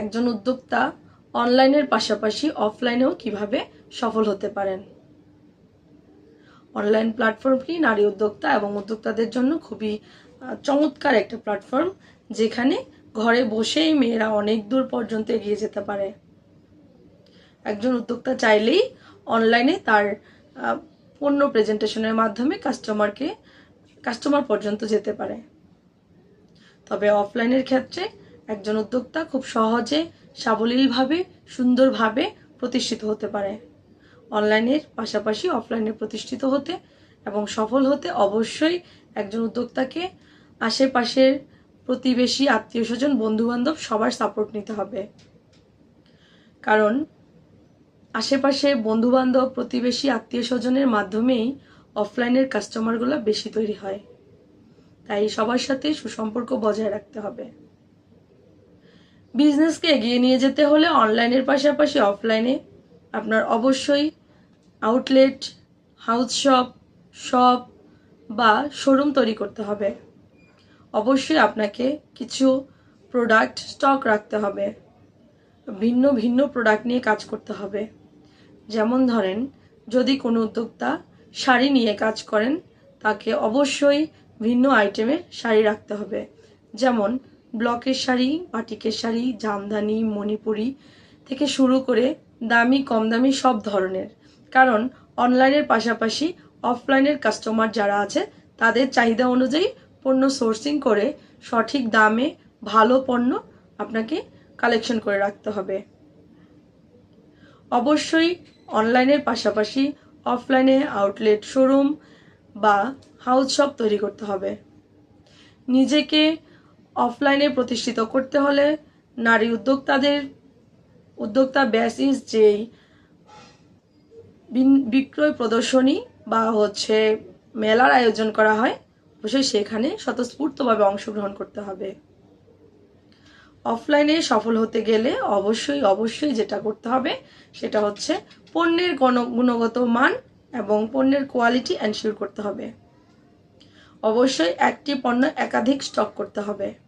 একজন উদ্যোক্তা অনলাইনের পাশাপাশি অফলাইনেও কীভাবে সফল হতে পারেন। অনলাইন প্ল্যাটফর্মটি নারী উদ্যোক্তা এবং উদ্যোক্তাদের জন্য খুবই চমৎকার একটা প্ল্যাটফর্ম, যেখানে ঘরে বসেই মেয়েরা অনেক দূর পর্যন্ত এগিয়ে যেতে পারে। একজন উদ্যোক্তা চাইলেই অনলাইনে তার পণ্য প্রেজেন্টেশনের মাধ্যমে কাস্টমারকে, কাস্টমার পর্যন্ত যেতে পারে। তবে অফলাইনের ক্ষেত্রে একজন উদ্যোক্তা খুব সহজে, সাবলীলভাবে, সুন্দরভাবে প্রতিষ্ঠিত হতে পারে। অনলাইনের পাশাপাশি অফলাইনে প্রতিষ্ঠিত হতে এবং সফল হতে অবশ্যই একজন উদ্যোক্তাকে আশেপাশের প্রতিবেশী আত্মীয় স্বজন বন্ধু বান্ধব সবার সাপোর্ট নিতে হবে। কারণ আশেপাশে বন্ধু বান্ধব প্রতিবেশী আত্মীয় স্বজনের মাধ্যমেই অফলাইনের কাস্টমারগুলো বেশি তৈরি হয়। তাই সবার সাথে সুসম্পর্ক বজায় রাখতে হবে। বিজনেসকে এগিয়ে নিয়ে যেতে হলে অনলাইনের পাশাপাশি অফলাইনে আপনার অবশ্যই আউটলেট হাউস শপ শপ বা শোরুম তৈরি করতে হবে। অবশ্যই আপনাকে কিছু প্রোডাক্ট স্টক রাখতে হবে। ভিন্ন ভিন্ন প্রোডাক্ট নিয়ে কাজ করতে হবে। যেমন ধরেন, যদি কোনো উদ্যোক্তা শাড়ি নিয়ে কাজ করেন, তাকে অবশ্যই ভিন্ন আইটেমে শাড়ি রাখতে হবে। যেমন ব্লকের শাড়ি, বাটিকের শাড়ি, জামদানি, মণিপুরি থেকে শুরু করে দামি কম দামি সব ধরনের। কারণ অনলাইনের পাশাপাশি অফলাইনের কাস্টমার যারা আছে, তাদের চাহিদা অনুযায়ী পণ্য সোর্সিং করে সঠিক দামে ভালো পণ্য আপনাকে কালেকশন করে রাখতে হবে। অবশ্যই অনলাইনের পাশাপাশি অফলাইনে আউটলেট শোরুম বা হাউস শপ তৈরি করতে হবে। নিজেকে অফলাইনে প্রতিষ্ঠিত করতে হলে নারী উদ্যোক্তাদের, উদ্যোক্তা বেসিস যেই বিক্রয় প্রদর্শনী বা হচ্ছে মেলার আয়োজন করা হয়, অবশ্যই সেখানে স্বতঃস্ফূর্তভাবে অংশগ্রহণ করতে হবে। অফলাইনে সফল হতে গেলে অবশ্যই অবশ্যই যেটা করতে হবে সেটা হচ্ছে পণ্যের গণ- গুণগত মান এবং পণ্যের কোয়ালিটি এনশিওর করতে হবে। অবশ্যই একটি পণ্য একাধিক স্টক করতে হবে।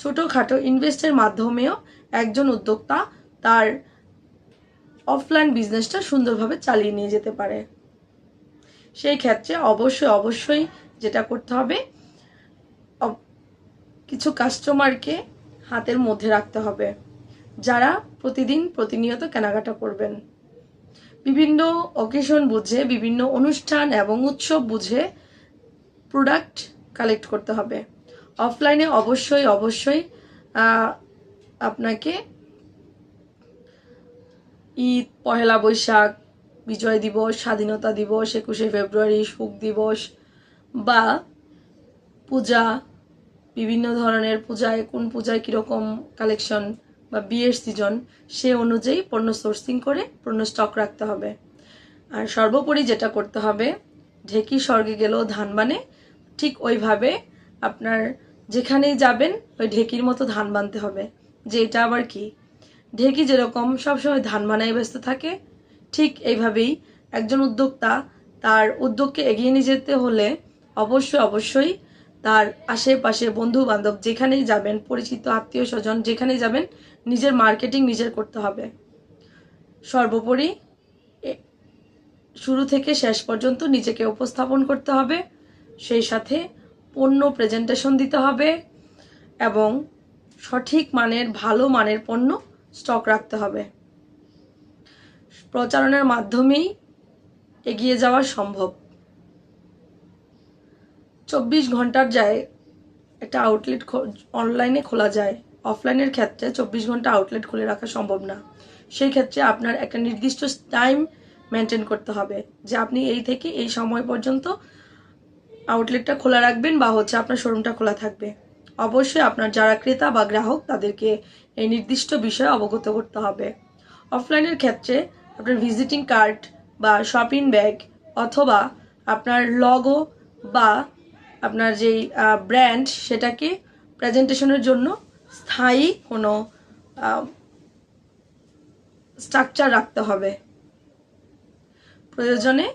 ছোটোখাটো ইনভেস্টের মাধ্যমেও একজন উদ্যোক্তা তার অফলাইন বিজনেসটা সুন্দরভাবে চালিয়ে নিয়ে যেতে পারে। সেই ক্ষেত্রে অবশ্যই অবশ্যই যেটা করতে হবে কিছু কাস্টমারকে হাতের মধ্যে রাখতে হবে, যারা প্রতিদিন প্রতিনিয়ত কেনাকাটা করবেন। বিভিন্ন অকেশন বুঝে, বিভিন্ন অনুষ্ঠান এবং উৎসব বুঝে প্রোডাক্ট কালেক্ট করতে হবে। অফলাইনে অবশ্যই অবশ্যই আপনাকে ঈদ, পহেলা বৈশাখ, বিজয় দিবস, স্বাধীনতা দিবস, একুশে ফেব্রুয়ারি, সুখ দিবস বা পূজা, বিভিন্ন ধরনের পূজায় কোন পূজায় কীরকম কালেকশন বা বিয়ের সিজন সে অনুযায়ী পণ্য সোর্সিং করে পণ্য স্টক রাখতে হবে। আর সর্বোপরি যেটা করতে হবে, ঢেকি স্বর্গে গেলেও ধান বানে, ঠিক ওইভাবে আপনার যেখানেই যাবেন, ওই ঢেকির মতো ধান বানতে হবে। যে এটা আবার কি? ঢেকি যেরকম সবসময় ধান বানায় ব্যস্ত থাকে, ঠিক এইভাবেই একজন উদ্যোক্তা তার উদ্যোগকে এগিয়ে নিয়ে যেতে হলে অবশ্যই অবশ্যই তার আশেপাশে বন্ধু বান্ধব যেখানেই যাবেন, পরিচিত আত্মীয় স্বজন যেখানেই যাবেন, নিজের মার্কেটিং নিজের করতে হবে। সর্বোপরি শুরু থেকে শেষ পর্যন্ত নিজেকে উপস্থাপন করতে হবে। সেই সাথে পণ্য প্রেজেন্টেশন দিতে হবে এবং সঠিক মানের, ভালো মানের পণ্য স্টক রাখতে হবে। প্রচারণের মাধ্যমেই এগিয়ে যাওয়া সম্ভব। চব্বিশ ঘণ্টার যায় একটা আউটলেট অনলাইনে খোলা যায়। অফলাইনের ক্ষেত্রে চব্বিশ ঘণ্টা আউটলেট খুলে রাখা সম্ভব না। সেই ক্ষেত্রে আপনার একটা নির্দিষ্ট টাইম মেনটেন করতে হবে যে আপনি এই থেকে এই সময় পর্যন্ত আউটলেটটা খোলা রাখবেন বা হচ্ছে আপনার শোরুমটা খোলা থাকবে। অবশ্যই আপনার যারা ক্রেতা বা গ্রাহক, তাদেরকে এই নির্দিষ্ট বিষয়ে অবগত করতে হবে। অফলাইনের ক্ষেত্রে আপনার ভিজিটিং কার্ড বা শপিং ব্যাগ অথবা আপনার লগো বা আপনার যেই ব্র্যান্ড সেটাকে প্রেজেন্টেশনের জন্য স্থায়ী কোনো স্ট্রাকচার রাখতে হবে। প্রয়োজনে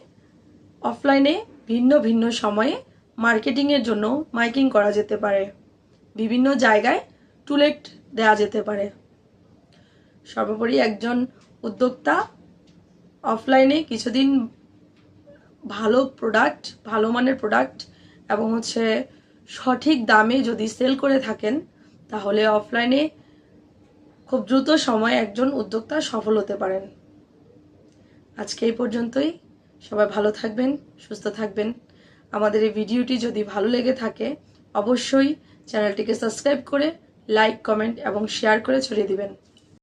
অফলাইনে ভিন্ন ভিন্ন সময়ে মার্কেটিংয়ের জন্য মাইকিং করা যেতে পারে। বিভিন্ন জায়গায় টুলেট দেওয়া যেতে পারে। সর্বোপরি একজন উদ্যোক্তা অফলাইনে কিছুদিন ভালো প্রোডাক্ট, ভালো মানের প্রোডাক্ট এবং হচ্ছে সঠিক দামে যদি সেল করে থাকেন, তাহলে অফলাইনে খুব দ্রুত সময়ে একজন উদ্যোক্তা সফল হতে পারেন। আজকে এই পর্যন্তই। সবাই ভালো থাকবেন, সুস্থ থাকবেন। আমাদের এই ভিডিওটি যদি ভালো লেগে থাকে, অবশ্যই চ্যানেলটিকে সাবস্ক্রাইব করে লাইক, কমেন্ট এবং শেয়ার করে ছড়িয়ে দিবেন।